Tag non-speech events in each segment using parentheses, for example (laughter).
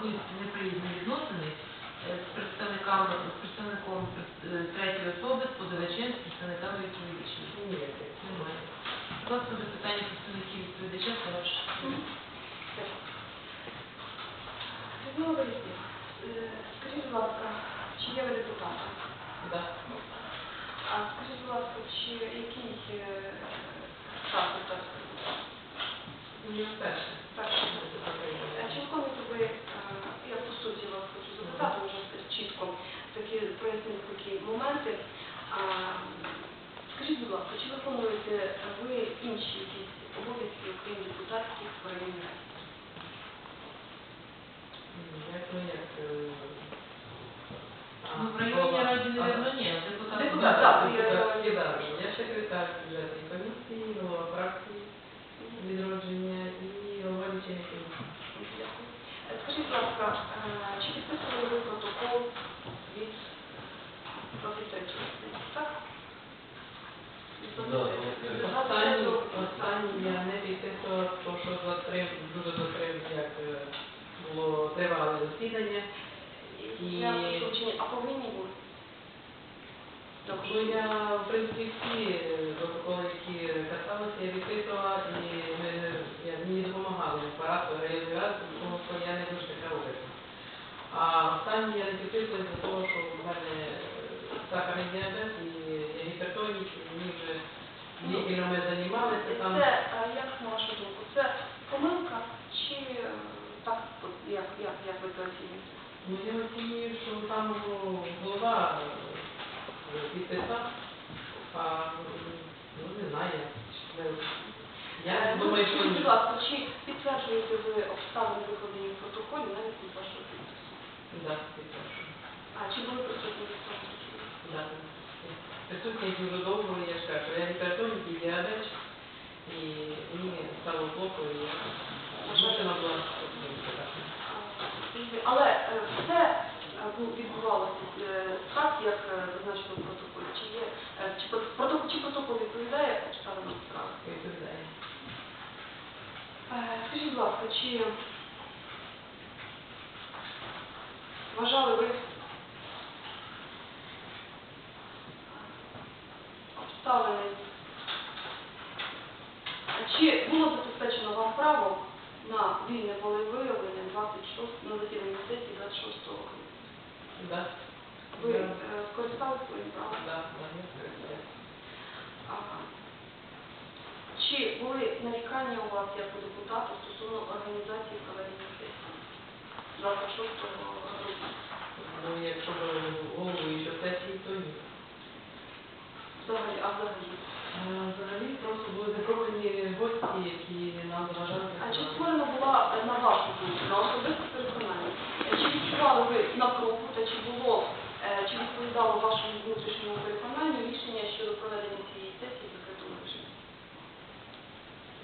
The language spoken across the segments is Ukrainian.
особисті неприязні відносини е, з представниками, з представником е, третьої особи, з позивачем, з представниками відповідачів? Немає. Будь ласка, запитання представників відповідача, це ваше. Людмила Борисівна, е, скажіть, будь ласка, чи є ви депутатом? Да. А скажіть, будь ласка, чи який депутат? Перший. А Чи виконуєте ви, запитати вже чітко, такі прояснити такі моменти. А, Скажіть, будь ласка, чи виконуєте ви інші якісь обов'язки, окрім депутатських в районі раді? Як ну як? е, Ну, в районній раді, ні. Депутат. Депутат, так, Я секретар бюджетної комісії, голова фракції відродження і голова лічильної комісії. Дякую. Е, Скажіть, будь ласка, е, чи підписували ви протокол від 23 так? Від Да, 23. Від Останній, я не підписувала, тому що затрим, дуже затрим, як було тривале засідання. І Я в принципі, всі протоколи, які касалися, я відписувала, і мені допомагали апарат районної тому що я не дуже така робити. А останній я не підписую за того, що в мене сахарний діабет і я гіпертонік, і мені вже лікарем ми займалися там. Це, е, як на вашу думку, це помилка чи е, так, як, як, як ви це оцінюєте? Ну, я оцінюю, що там ну, голова е, підписав, а ну не знаю. я- Я Е, ну, думаю, що будь ласка, чи підтверджуєте ви обставини викладені в протоколі навіть від вашого підпису? Да, підпишу. А чи були присутні від цього Присутній дуже довго, я ж кажу, я гіпертонік і діабет, і мені стало плохо, і я змушена була підписати. Але е, все е, бу- відбувалося е, так, як е, зазначено в протоколі. Чи є е, чи про- протокол, чи протокол відповідає обставинам справи? Відповідає. Е, Скажіть, будь ласка, чи вважали ви обставини? Чи було забезпечено вам право на вільне волевиявлення 26, на засіданні сесії 26 грудня? Да. Ви е, скористалися своїм правом? Да, да, я скористаюсь. Чи були нарікання у вас як у депутата стосовно організації проведення сесії 26 грудня? Ну, якщо ви голову і що сесії, то ні. Взагалі, а взагалі? Взагалі просто були запрошені гості, які нам заважали. А чи створена була е, на вашу думку, на особисте переконання? Е, Чи відчували ви напругу та чи було, е, чи відповідало вашому внутрішньому переконанню рішення щодо проведення цієї сесії в закритому?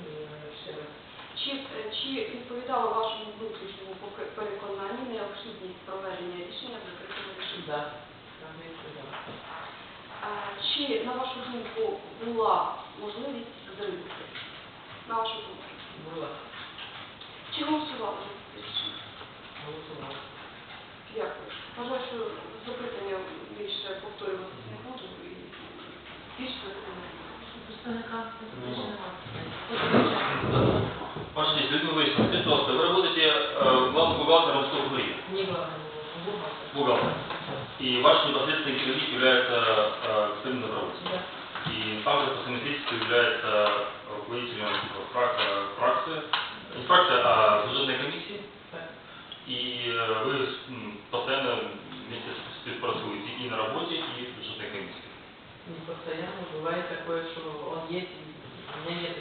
Е, раз. Чи, е, чи відповідало вашому внутрішньому переконанню необхідність проведення рішення в закритому режимі? Да. Так, не сказала. А, Чи, на вашу думку, була можливість зриву? На вашу думку? Була. Чи голосували за це рішення? Голосувала. Дякую. Вважаю, що запитання більше повторюватися не буду і більше запитання. Представника позивача немає. Ваша честь, Людмила Борисовна, скажите, пожалуйста, вы работаете э, главным бухгалтером в Стокгории, Не главное, бухгалтер. бухгалтер, и ваш непосредственный керівник является э, господин Добровольцев. Да. И также по совместительству является руководителем фрак- э, фракции, не фракции, а бюджетной комиссии. Так. И э, вы м, постоянно вместе співпрацюєте и на работе, и в бюджетной комиссии. он есть, у меня нет,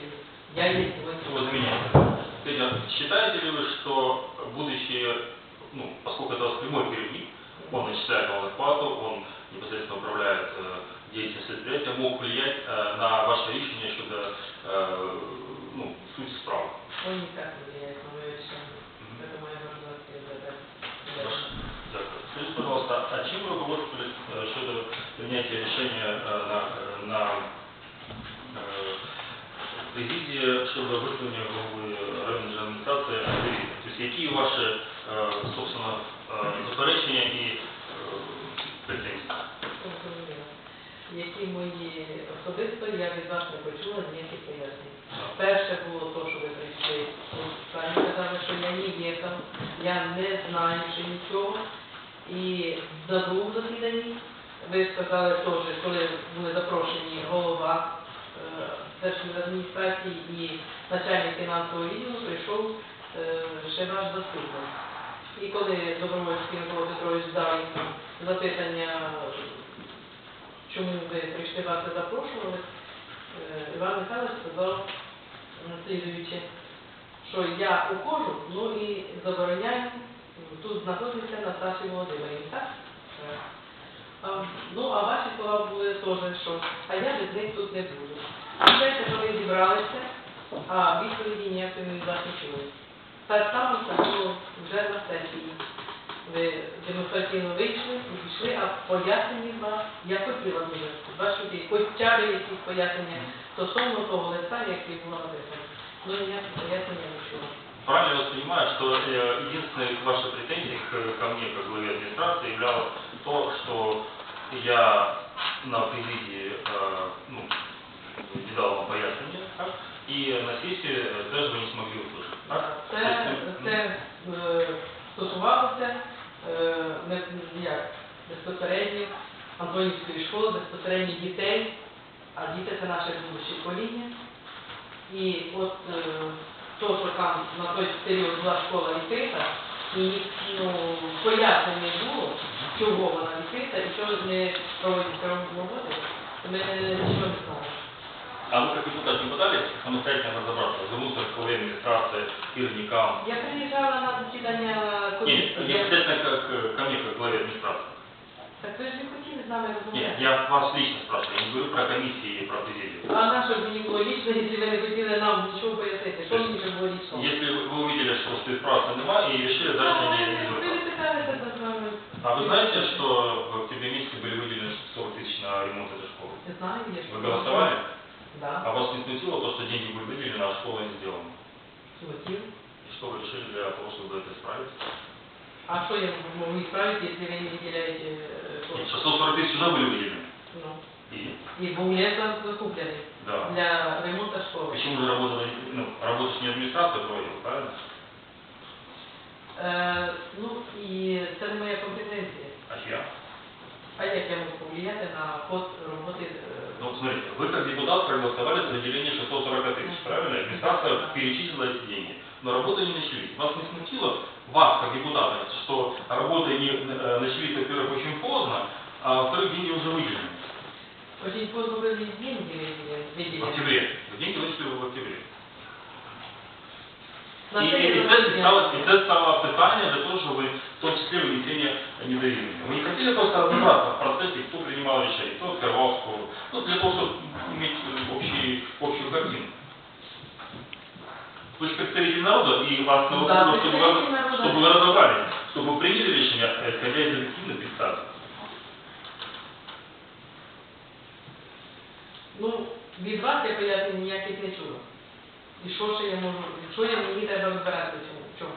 я есть, его Вот нет. заменяется. Скажите, считаете ли вы, что будущее, ну, поскольку это у вас прямой керівник, он начисляет вам зарплату, он непосредственно управляет э, деятельностью предприятия, мог влиять э, на ваше решение щодо э, ну, сути справы? Он никак не влияет на мое решение. Это моя гражданская задача. Хорошо. Дякую. Скажіть, пожалуйста, а чим ви руководствовались е, щодо прийняття рішення е, на, е, на е, президії щодо висунення голови районної державної адміністрації Андрії? Тобто, які ваші, е, собственно, е, заперечення і е, претензії? Які мої особисто, я від вас не почула ніяких пояснень. Перше було то, що ви прийшли. Ви самі казали, що я не їхав, я не знаю ще нічого. І на другому засіданні ви сказали теж, коли були запрошені голова е, державної адміністрації і начальник фінансового відділу, прийшов е, ще ваш заступник. І коли Добровольський Микола Петрович їм запитання, чому ви прийшли вас не запрошували, е, Іван Михайлович сказав слідуюче, що я ухожу, ну і забороняю тут знаходитися Наташі Володимирівні, так? Ну, а ваші слова були теж, що а я без них тут не буду. Що ви зібралися, а відповіді ніякої не чули. Так само це було вже на сесії. Ви демонстративно вийшли і пішли, а пояснення від вас я хотіла дуже бачити, хоча б якісь пояснення стосовно того листа, який було написано. Ну ніяких пояснення не чула. Правильно я вас понимаю, что э, единственной вашей претензией к, ко мне, как главе администрации, являлось то, что я на президии э, ну, не дал вам пояснения, так? и на сессии э, даже вы не смогли услышать. Це, це е, стосувалося е, безпосередньо Антонівської школи, безпосередньо дітей, а діти це наше будуще покоління. І от е, то, що там на той період була школа відкрита, і ну, пояснень не було, чого вона відкрита і що не проводиться роботи, ми нічого не знали. А вы как депутат не пытались самостоятельно разобраться, вернуться к главе администрации, керівникам? Я приїжджала на засідання Нет, комісії. не обязательно как, э, ко мне, как главе администрации. Так ви ж не хотіли з нами Нет, розмовляти. я вас лично спрашиваю, я не говорю про комиссии и про президию. А на що ж мені було лічно, якщо ви не хотіли нам нічого пояснити? Що мені вже було лічно? Если вы вы увидели, что стоит справка нема, и решили дальше не, не Ви звертаться. не питалися з вами. А вы знаете, что в октябре месяце были выделены 40 тысяч на ремонт этой школы? Не знаю, є ж. Вы голосовали? Да. А вас не смутило то, что деньги были выделены, а школа не сделана? Хотів. И что вы решили для того, чтобы это исправить? А що я можу исправити, якщо ви не виділяєте е, Нет, кошти? 640 тысяч уже были выделены. Ну. И, І був літо закуплений да. для ремонту школи. Почему же работала, ну, работа ж не администрация проводила, правильно? Е, ну і це не моя компетенція. А чья? А як я можу повлияти на ход роботи? е, Ну, смотрите, вы как депутат проголосовали за выделение 640 тысяч, правильно? Администрация перечислила эти деньги, но работы не начались. Вас не смутило, вас как депутата, что работы не э, начались, во-первых, очень поздно, а во-вторых, деньги уже выделены Очень поздно были деньги в видели. октябре. Деньги вычислили в октябре. На І, це і, я і, це розумію. стало, і це стало питання для того, щоб в тому числі винесення недовірення. Вы не хотели просто разобраться в процессе, кто принимал решение, кто открывал школу, ну, для того, чтобы иметь э, общий, общую картину. Вы же представитель народа, и вас Да, научили, чтобы, вы- представитель народа. чтобы вы разобрались, чтобы вы приняли решение, исходя из объективных представлений. Ну, від вас я пояснень ніяких не чула. І що ще я можу, що я мені треба розбиратися в цьому? В чому?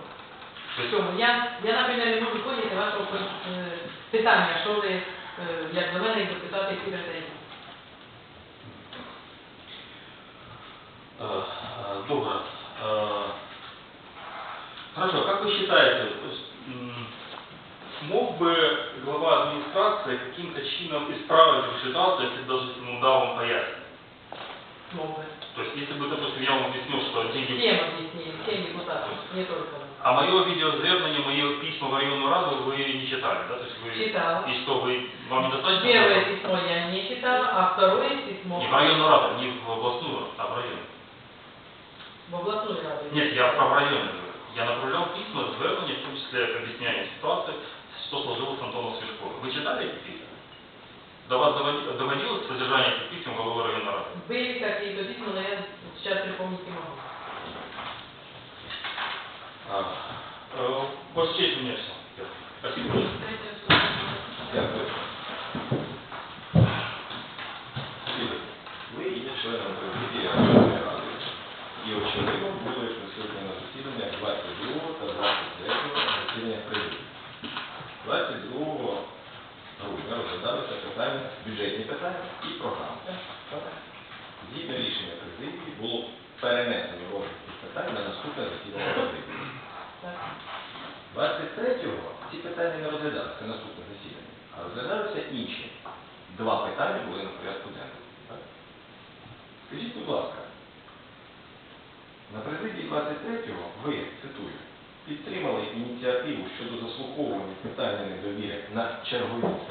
То В есть, чому? Я, я, наприклад, не можу поняти вашого е, питання, що ви, е, як до мене, як депутати, які претензії. э, э, добро. Э, Хорошо, как вы считаете, то есть, м, мог бы глава администрации каким-то чином исправить эту ситуацию, если даже ему дал вам пояснить? Мови. То есть, если бы, допустим, я вам объяснил, что деньги... Всем объяснили, всем депутатам, не только вам. А мое видеозвернение, мои письма в районную раду вы не читали, да? То есть вы... Читала. И что, вы, вам недостаточно? Первое письмо я не читала, а второе Не письмо в районную раду, не в областную, а в район. в областную раду. Нет, я про говорю. Я направлял письма, звернення, в том числе объясняя ситуацию, что сложилось с Антоновской школы. Вы читали эти письма? До вас доводи- доводилось содержание этих писем головы районной рады? Были какие-то письма, но я сейчас припомнить не могу. А, э, Ваша честь, у меня все. Спасибо. Третє слово. Дякую. Ігор, Ви є членом президії Районної ради і очевидно були присутні на засіданнях 22 та 23 засідання президії. 22 грудня розглядалися питання, бюджетні питання і програми. Згідно рішення президії було перенесено розгляд цих питань на наступне засідання президії. 23-го ці питання не розглядалися наступне засідання, а розглядалися інші. Два питання були на порядку денному. Скажіть, будь ласка, на президії 23-го ви, цитую, підтримали ініціативу щодо заслуховування питання недовіри на ради,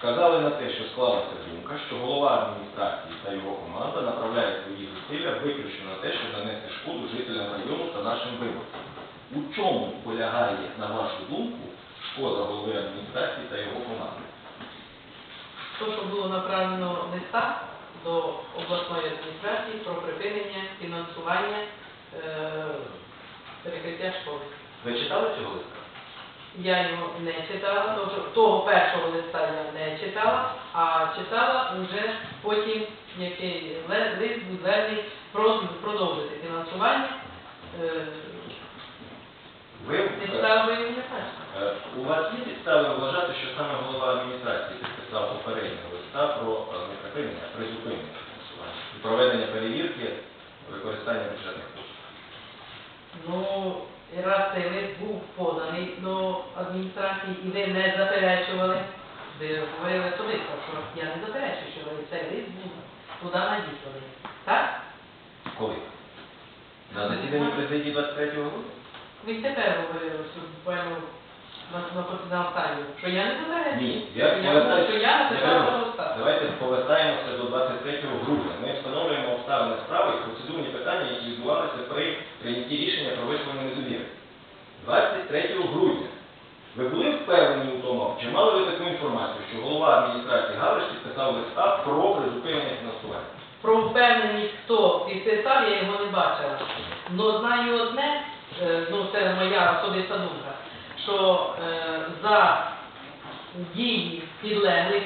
вказали на те, що склалася думка, що голова адміністрації та його команда направляють свої зусилля виключно на те, щоб нанести шкоду жителям району та нашим виборцям. У чому полягає, на вашу думку, шкода голови адміністрації та його команди? То, що було направлено листа до обласної адміністрації про припинення фінансування е, перекриття школи. Ви читали цього листа? Я його не читала, того, того першого листа я не читала, а читала вже потім, який лист був просьбу продовжити фінансування. Е, Ви, читала, бо я не знаю. е, у вас є підстави вважати, що саме голова адміністрації підписав попереднього листа про е, не припинення, а призупинення фінансування і проведення перевірки використання бюджетних коштів? Ну, лист був поданий до адміністрації, і ви не заперечували, ви говорили особисто, що я не заперечую, що цей лист був туди надісланий. Так? Коли? На засіданні президії 23 грудня? Ви тепер говорили, що буквально на, на, на останню, що я не заперечую. Ні, я говорю, що я не до. Давайте повертаємося до 23 грудня. Ми встановлюємо обставини справи і процедурні питання, які відбувалися при прийнятті рішення про висловлення недовіри. 23 грудня. Ви були впевнені у тому, чи мали ви таку інформацію, що голова адміністрації Галич підписав листа про призупинення фінансування? Про впевненість, хто підписав, я його не бачила. Но знаю одне, е, ну це моя особиста думка, що е, за дії підлеглих,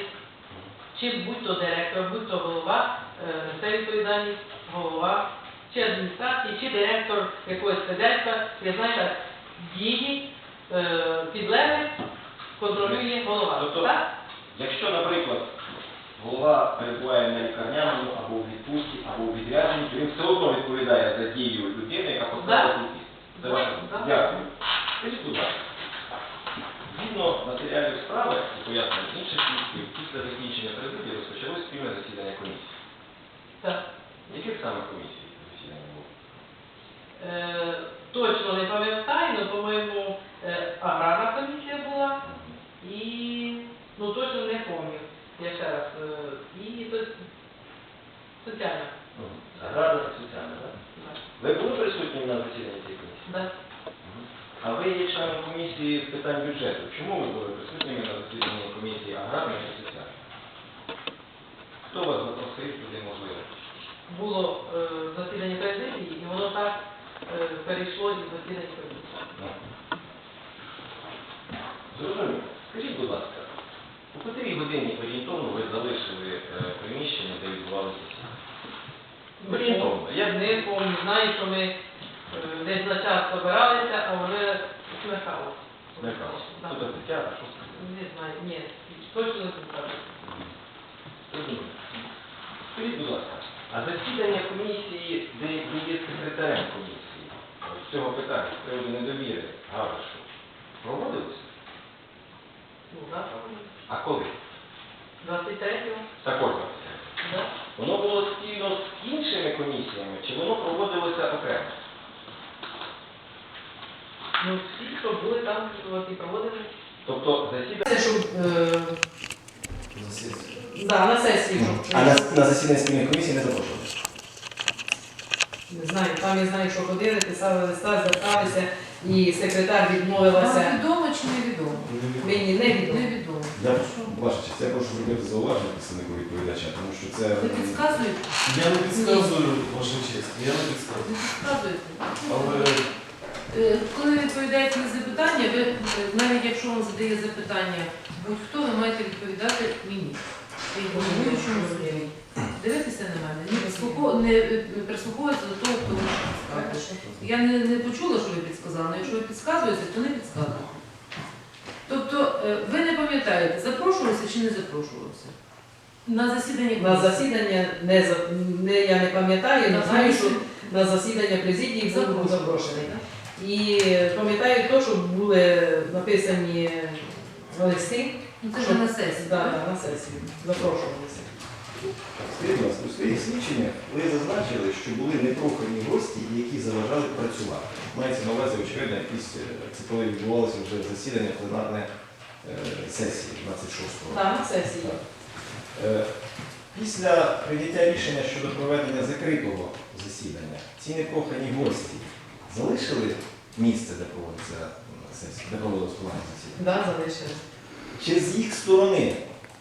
чи будь-то директор, будь-то голова, е, це відповідальність голова, чи адміністрації, чи директор якогось хазяйства, я знаю так, дії е, підлеглих контролює голова. Тобто, Так? Якщо, наприклад, голова перебуває на лікарняному або в відпустці, або у відрядженні, то він все одно відповідає за дію людини, яка поставила Да. Дякую. Скажіть, будь ласка, згідно матеріалів справи і пояснень інших свідків, після закінчення президії розпочалось спільне засідання комісії. Так. Яких саме комісій засідання було? Е, точно не пам'ятаю, але, по-моєму, е, аграрна комісія була і, ну точно не пам'ятаю, я ще раз, е, і со- соціальна. Аграрна соціальна, так? Да. Ви були присутні на засіданні цієї комісії? Да. А ви є членом комісії з питань бюджету. Чому ви були присутніми на засіданні комісії аграрної та соціальної? Хто вас запросив туди можливо? Було е, засідання президії, і воно так е, перейшло із засідання комісії. Ну. Зрозуміло. Скажіть, будь ласка, у котрій годині орієнтовно ви залишили е, приміщення, де відбувалися? Орієнтовно. Я не пам'ятаю, знаю, що ми десь на час збиралися, а вже смеркалося. Смеркалося. Да. Тобто дитя, що сказати? Не знаю, ні, точно не. Зрозуміло. Скажіть, будь ласка, а засідання комісії, де є секретарем комісії з цього питання, з приводу недовіри Гавришу, проводилося? Ну, так, А коли? 23-го, Також 23. да. Воно було спільно з іншими комісіями, чи воно проводилося окремо? Ну, всі, хто були там, от і проводили. Тобто засідання Це, щоб е, да, на сесії. А на, на засідання спільної комісії не запрошували? Не знаю, там я знаю, що ходили, писали листа, зверталися, і секретар Вам відмовилася. відомо чи невідомо? Мені не відомо. Невідомо. Я, ваша честь, я прошу зробити зауваження представнику відповідача, тому що це... Ви підказуєте? Я не підказую, ваша честь, я не Ви підказую. підказуєте? Але Коли ви відповідаєте на запитання, ви е, навіть якщо вам задає запитання будь-хто, ви маєте відповідати мені. Дивитися на мене, не, не е, прислуховуватися до того, хто вам. Я не, не почула, що ви підсказали, але якщо ви підказуєте, то не підказуєте. Тобто е, ви не пам'ятаєте, запрошувалися чи не запрошувалися? На засідання На засідання не, за- не я не пам'ятаю, На не знаю, що на засідання президії був Запрошений. І пам'ятаю те, що були написані листи. Ну, Це вже на сесії, Да, так? да, на сесію. Запрошувалися. Скажіть, будь ласка, у своїх свідченнях ви зазначили, що були непрохані гості, які заважали працювати. Мається на увазі, очевидно, якісь, е, це коли відбувалося вже засідання пленарне е, сесії 26-го. Так, на сесії. Так. Е, Після прийняття рішення щодо проведення закритого засідання, ці непрохані гості залишили місце, де проводиться сесія, де проводилось пленарне засідання? Да, залишили. Чи з їх сторони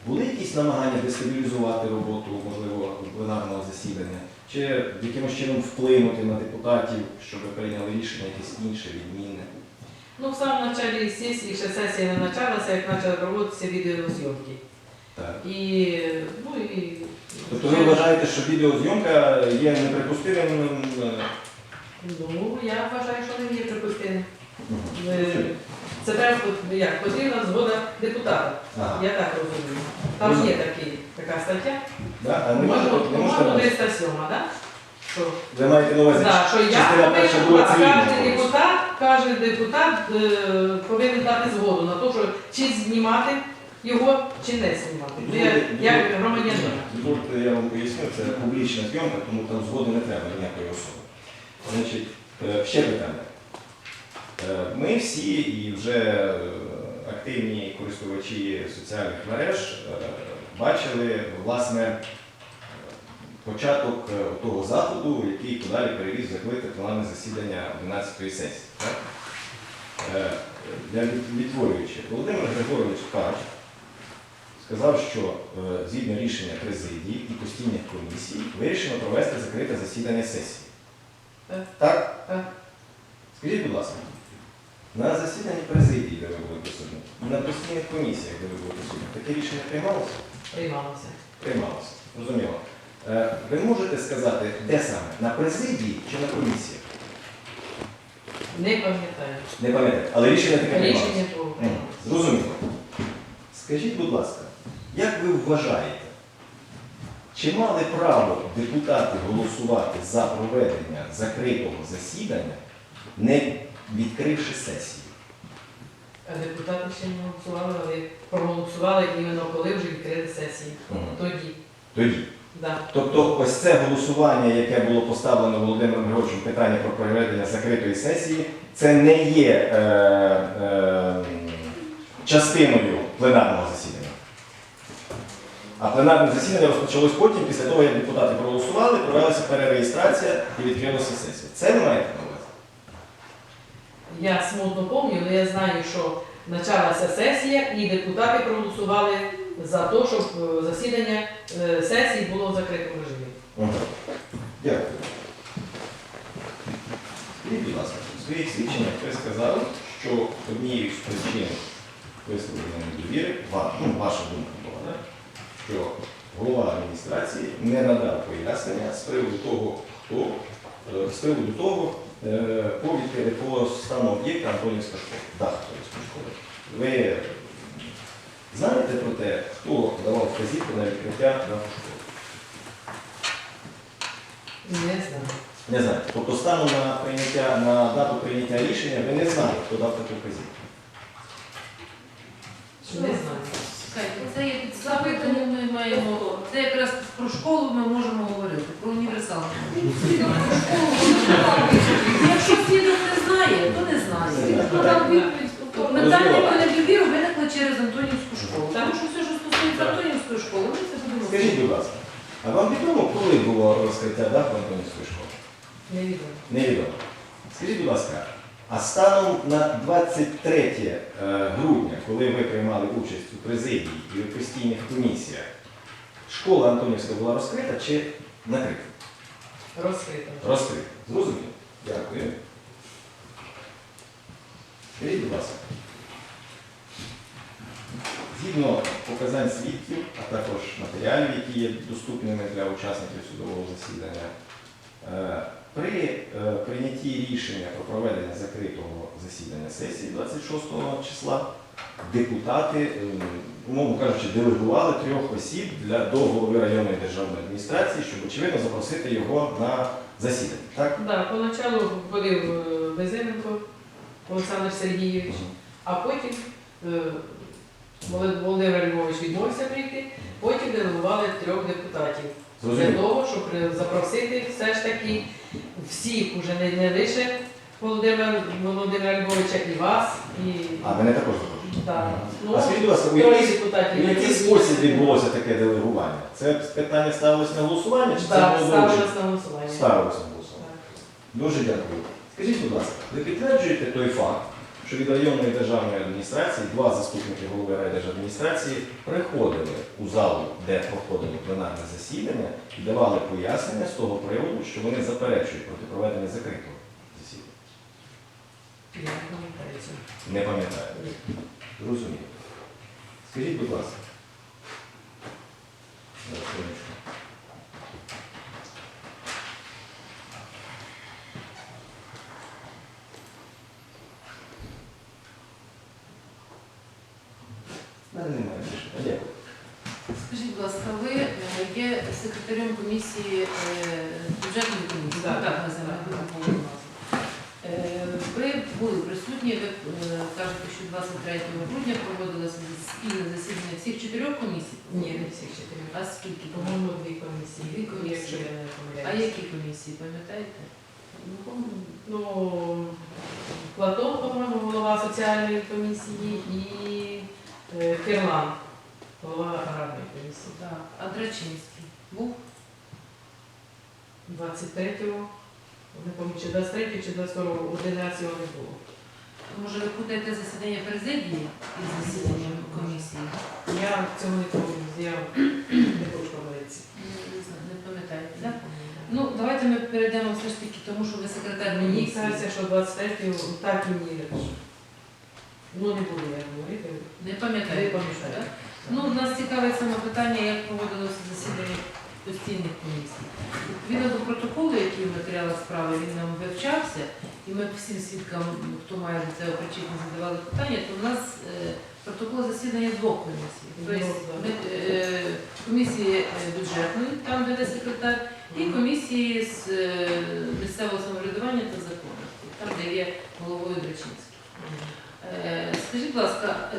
були якісь намагання дестабілізувати роботу, можливо, пленарного засідання, чи якимось чином вплинути на депутатів, щоб прийняли рішення якесь інше, відмінне? Ну, в самому началі сесії, ще сесія не почалася, як почали проводитися відеозйомки. Так. І, ну, і... Тобто ви вважаєте, що відеозйомка є неприпустимим? Ну, я вважаю, що не є припустимим. Е, Це треба, як, потрібна згода депутата. Ага. Я так розумію. Там ж є такий, така стаття. Да? А не можете, не можете По-моєму, 307, так? Що, Ви маєте на увазі, да, що я частина перша повинен, була а цивільна. кожен депутат, кожен депутат е, повинен дати згоду на те, що чи знімати його, чи не знімати. Ну, я, як громадянин. Дозвольте, я вам поясню, це публічна зйомка, тому там згоди не треба ніякої особи. Значить, е, ще питання. Е, Ми всі і вже е, активні користувачі соціальних мереж бачили, власне, початок того заходу, який подалі перевіз закликати пленарне засідання 11-ї сесії. Так? Відтворюючи, Володимир Григорович Кач сказав, що згідно рішення президії і постійних комісій вирішено провести закрите засідання сесії. Так. Так? Так. Скажіть, будь ласка, на засіданні президії, де ви були присутні, на постійних комісіях, де ви були присутні, таке рішення приймалося? Приймалося. Приймалося. Зрозуміло. Е, Ви можете сказати, де саме? На президії чи на комісіях? Не пам'ятаю. Не пам'ятаю, але рішення таке приймалося. Рішення приймалося. Зрозуміло. Скажіть, будь ласка, як ви вважаєте, чи мали право депутати голосувати за проведення закритого засідання, не відкривши сесію? Депутати ще не голосували, але проголосували іменно коли вже відкрили сесії. Мгм. Тоді. Тоді. Да. Тобто ось це голосування, яке було поставлено Володимиром Григоровичем, питання про проведення закритої сесії, це не є е, е, частиною пленарного засідання. А пленарне засідання розпочалось потім, після того, як депутати проголосували, провелася перереєстрація і відкрилася сесія. Це ви маєте на увазі? Я смутно пам'ятаю, але я знаю, що почалася сесія і депутати проголосували за те, щоб е, засідання е, сесії було в закритому режимі. Угу. Дякую. Скажіть, будь ласка, у своїх свідченнях ви сказали, що однією з причин висловлення недовіри, ну, ваша думка? Що голова адміністрації не надав пояснення з приводу того, хто, е, з приводу того, е, по, по стану об'єкта Антонівська школа, дах Антонівської школи. Ви знаєте про те, хто давав вказівку на відкриття даху школи? Не знаю. Не знаю. Тобто стану на прийняття на дату прийняття рішення ви не знали, хто дав таку вказівку. Не знаю. Це є підстави, маємо. Це якраз про школу ми можемо говорити, про універсал. Якщо свідок не знає, то не знає. Про недовіру виникло через Антонівську школу. Тому що все, що стосується Антонівської школи, ми це Скажіть, будь ласка, а вам відомо, коли було розкриття дах Антонівської школи? Невідомо. Невідомо. Скажіть, будь ласка, а станом на 23 е, грудня, коли ви приймали участь у президії і у постійних комісіях, школа Антонівська була розкрита чи накрита? Розкрито. Розкрита. Зрозуміло? Дякую. Скажіть, будь ласка, згідно показань свідків, а також матеріалів, які є доступними для учасників судового засідання, е, при е, прийнятті рішення про проведення закритого засідання сесії 26 числа депутати, е, умовно кажучи, делегували трьох осіб для до голови районної державної адміністрації, щоб очевидно запросити його на засідання. Так? Да, поначалу ходив е, Безименко Олександр Сергійович, а потім е, Володимир Львович відмовився прийти, потім делегували трьох депутатів. Для того, щоб запросити все ж таки всіх, уже не, не лише Володимира, Володимира Львовича і вас, і А мене також. Да. ну, А скажіть, будь ласка, у троє який, депутатів. у який спосіб відбулося таке делегування? Це питання ставилось на голосування чи це Так, було доручення? ставилось на голосування. Ставилось на голосування. Дуже дякую. Скажіть, будь ласка, ви підтверджуєте той факт, що від районної державної адміністрації два заступники голови райдержадміністрації приходили у залу, де проходило пленарне засідання, і давали пояснення з того приводу, що вони заперечують проти проведення закритого засідання? Я не пам'ятаю цього. Не пам'ятаю. Ні. Зрозуміло. Скажіть, будь ласка. Немає більше. Скажіть, будь ласка, ви є секретарем комісії е, бюджетної комісії? Так. так називаємо, ви напомнили назву. Е, Ви присутні, ви е, кажете, що 23 грудня проводилося спільне засідання всіх чотирьох комісій? Ні, не всіх чотирьох. А скільки? По-моєму, дві комісії. Дві комісії. А які комісії, пам'ятаєте? Ну, Платон, по-моєму, голова соціальної комісії і е, Кирлан, голова аграрної комісії. Так. А Драчинський був? 23-го, не пам'ятаю, чи 23 чи 22-го, 11 його не було. Може, ви путаєте засідання президії із засіданням комісії? Я цього не пам'ятаю, я не хочу помилитися. Не не пам'ятаєте, так? Ну, давайте ми перейдемо все ж таки тому, що ви секретар Мені комісії. кажеться, що 23-го так і ні. Ну, не буду я говорити. Не Не пам'ятаю. так? Ну, нас цікавить саме питання, як проводилося засідання постійних комісій. Відповідно до протоколу, який в матеріалах справи він нам вивчався, і ми всім свідкам, хто має до цього причетність, задавали питання, то в нас е, протокол засідання двох комісій. Тобто ми, е, комісії е, бюджетної, там де секретар, і комісії з місцевого самоврядування та законності, там де є головою Драчинський. Е, Скажіть, будь ласка,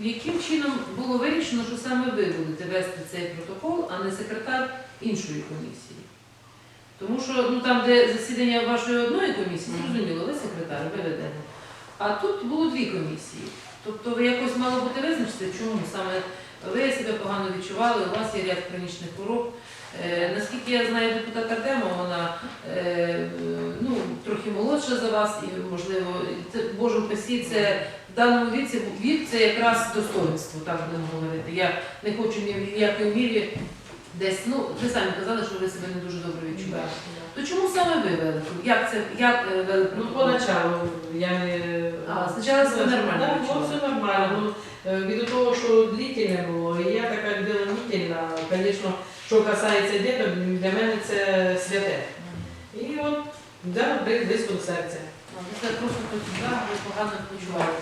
яким чином було вирішено, що саме ви будете вести цей протокол, а не секретар іншої комісії? Тому що ну, там, де засідання вашої одної комісії, зрозуміло, ви секретар, ви ведете. А тут було дві комісії. Тобто ви якось мало бути визначити, чому саме ви себе погано відчували, у вас є ряд хронічних хвороб. Е, наскільки я знаю депутата Артема, вона е, ну, трохи молодша за вас, і можливо, це в Божому це даному віці вік це якраз достоинство, так будемо говорити. Я не хочу ні в якій мірі десь, ну ви самі казали, що ви себе не дуже добре відчуваєте. То чому саме ви вели? Як це як е, вели Ну, поначалу я не... А, спочатку себе нормально Так, було все нормально. Ну, е, від того, що длительне було, і я така людина длительна, звісно, що касається діток, для мене це святе. І от, да, близько до серця. Ви це просто погано почували.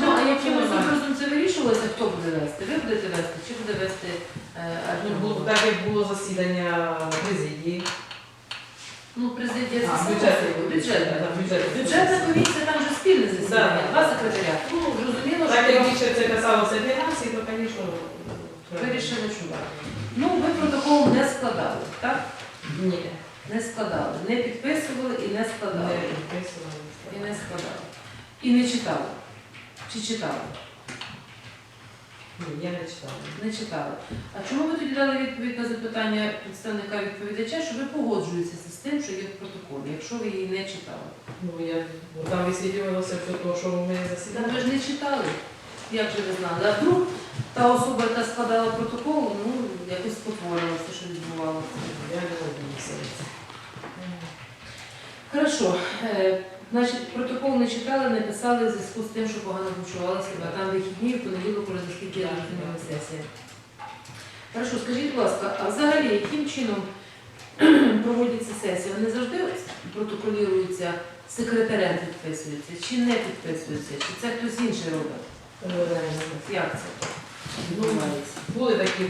Ну, а якимось образом це вирішувалося, хто буде вести? Ви будете вести чи буде вести е, Ну, було- Так як було засідання президії. Ну, президія А, це бюджетна бюджетна. бюджетна Бюджетна комісія, там вже спільне засідання, Да. два секретаря. Ну, зрозуміло, Так як що більше це касалося фінансів, то, звісно, вирішили, що так. Ну, ви протокол не складали, так? Ні, Не складали, не підписували і не складали. не підписували. І не складали. І не читали. Чи читали? Ні, я не читала. Не читали. А чому ви тоді дали відповідь на запитання представника відповідача, що ви погоджуєтеся з тим, що є в протоколі, якщо ви її не читали? Ну, я, бо там висвітлювалося все те, що ми Ну, засідали. ви ж не читали. Як же ви знали? А вдруг та особа, яка складала протокол, ну, якось спотворилася, що відбувалося. Я не розумію. Хорошо. Е, Значить, протокол не читали, не писали в зв'язку з тим, що погано почувалися, а там вихідні, в понеділок, уже наскільки я сесія. Хорошо, скажіть, будь ласка, а взагалі яким чином (clears throat) проводяться сесії? Вони завжди протоколюються, секретарем підписуються, чи не підписуються, чи це хтось інший робить? Як це Ну, були такі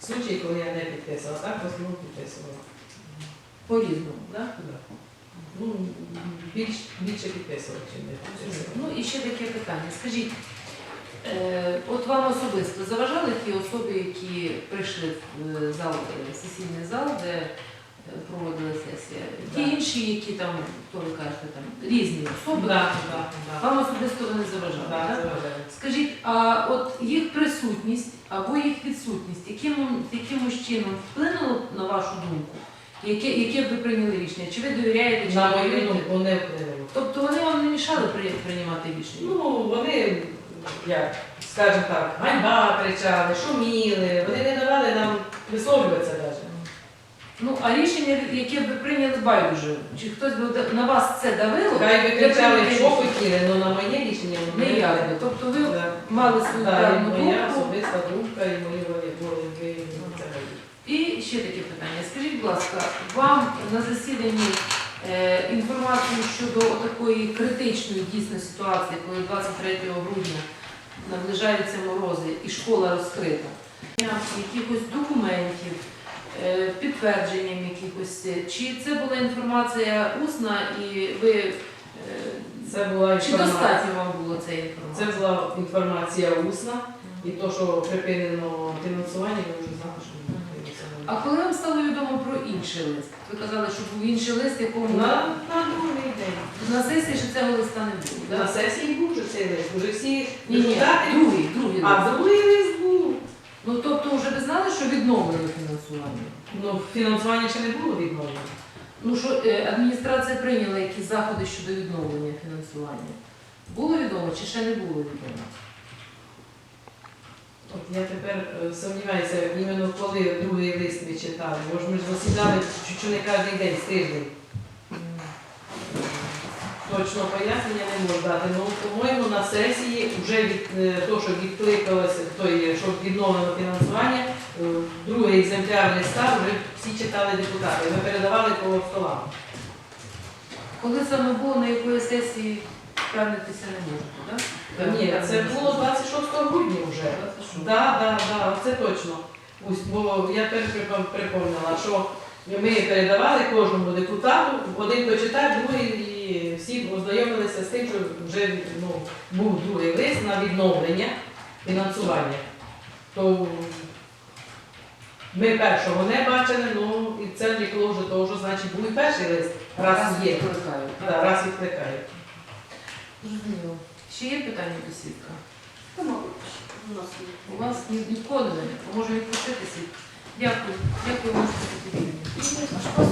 случаї, коли я не підписувала, так в основному підписувала. По-різному, так? Да. Ну, більш, більше підписувала, чим не підписувала. Ну і ще таке питання. Скажіть, е, от вам особисто заважали ті особи, які прийшли в е, зал, е, сесійний зал, де е, проводили сесію? Ті Да. інші, які там, хто ви кажете, там різні особи, Да, да, да. вам особисто вони заважали, Да, так? Скажіть, а от їх присутність або їх відсутність, яким, якимось чином вплинуло на вашу думку? Яке, яке б ви прийняли рішення? Чи ви довіряєте, чи не довіряєте? не вплинуло. Тобто вони вам не мішали при- приймати рішення? Ну, вони, як, скажімо так, ганьба кричали, шуміли, вони не давали нам висловлюватися навіть. Ну, а рішення, яке б ви прийняли байдуже, чи хтось би на вас це давило? Хай Ви кричали, що хотіли, але на моє рішення вони Не не я. вплинуло. Тобто ви Да. мали свою і певну моя думку. особиста думка, і мої волі волі виявлені це. І ще таке будь ласка, вам на засіданні е, інформацію щодо такої критичної дійсно ситуації, коли 23 грудня наближаються морози і школа розкрита, якихось документів, е, підтвердженням якихось, е, чи це була інформація усна і ви Це була чи інформація. достатньо вам було цієї Це була інформація усна, і то, що припинено фінансування, ми вже знали, що А коли вам стало відомо про інший лист? Ви казали, що був інший лист, якому На, на другий день. на сесії ще цього листа не було. да? На сесії був вже цей лист, вже всі Ні, ні, депутати. другий, другий лист. А другий лист був. Ну тобто вже ви знали, що відновлено фінансування? Ну, фінансування ще не було відновлено. Ну що е, адміністрація прийняла якісь заходи щодо відновлення фінансування? Було відомо чи ще не було відомо? От я тепер е, сумніваюся, іменно коли другий лист ви читали, бо ж ми ж засідали чуть не кожен день, з тиждень. Точно пояснення не можу дати. Ну, по-моєму, на сесії вже від е, то, що відкликалося, то є, що відновлено фінансування, е, другий екземпляр листа вже всі читали депутати. Ми передавали по столам. Коли саме було, на якої сесії впевнитися не можете, так? Та Ні, це було 26 грудня вже. Так, так, так, це точно. Ось, бо я теж припом- припомнила, що ми передавали кожному депутату, один почитав, другий і всі ознайомилися з тим, що вже ну, був другий лист на відновлення фінансування. То ми першого не бачили, ну і це вікло вже того, що значить був і перший лист, раз є, раз відкликає. Зрозуміло. Ще є питання до свідка? Та, мабуть, у нас є. У вас ні, ніколи не може відпустити свідка. Дякую. Дякую, можете піти.